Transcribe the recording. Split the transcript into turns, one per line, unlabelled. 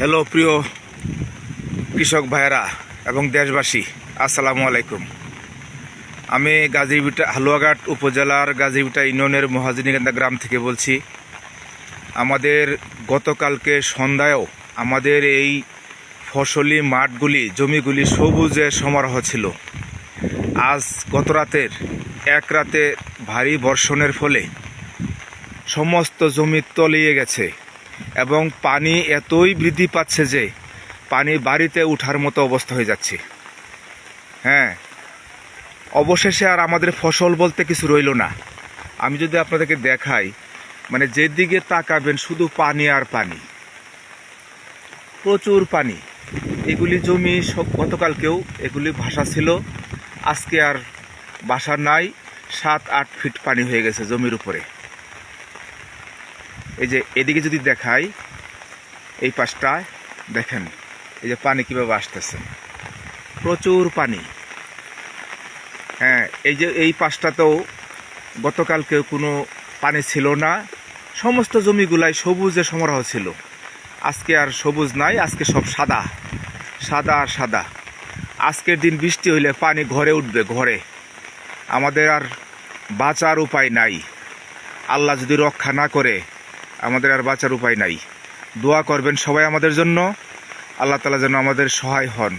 Hello প্রিয় কৃষক ভাইয়েরা এবং দেশবাসী, আসসালামু আলাইকুম। আমি গাজীবিটা, হালুয়াঘাট উপজেলার গাজীবিটা ইউনিয়নের মহাজিনীকান্দা গ্রাম থেকে বলছি, আমাদের গতকালকে সন্ধ্যায়ও আমাদের এই ফসলি মাঠগুলি, জমিগুলি সবুজে সমারোহ ছিল। আজ গত রাতের, এক রাতে ভারী বর্ষণের ফলে সমস্ত জমি তলিয়ে গেছে। এবং পানি এতই বৃদ্ধি পাচ্ছে যে পানি বাড়িতে উঠার মতো অবস্থা হয়ে যাচ্ছে। হ্যাঁ অবশেষে আর আমাদের ফসল বলতে কিছু রইল না। আমি যদি আপনাদেরকে দেখাই মানে যেদিকে তাকাবেন শুধু পানি আর পানি। প্রচুর পানি। এগুলি জমি গতকালকেও এগুলি ভাষা ছিল। আজকে আর বাসা নাই, সাত, আট ফিট পানি হয়ে গেছে জমির উপরে। এই যে এদিকে যদি দেখাই, এই পাশটায় দেখেন, এই যে পানি কীভাবে আসতেছে। প্রচুর পানি। হ্যাঁ এই যে এই পাশটাতেও গতকালকে কোনো পানি ছিল না। সমস্ত জমিগুলাই সবুজে সমারোহ ছিল। আজকে আর সবুজ নাই, আজকে সব সাদা। সাদা আর সাদা। আজকের দিন বৃষ্টি হইলে পানি ঘরে উঠবে, ঘরে। আমাদের আর বাঁচার উপায় নাই। আল্লাহ যদি রক্ষা না করে আমাদের আর বাঁচার উপায় নাই। দোয়া করবেন সবাই আমাদের জন্য। আল্লাহ তালা যেন আমাদের সহায় হন।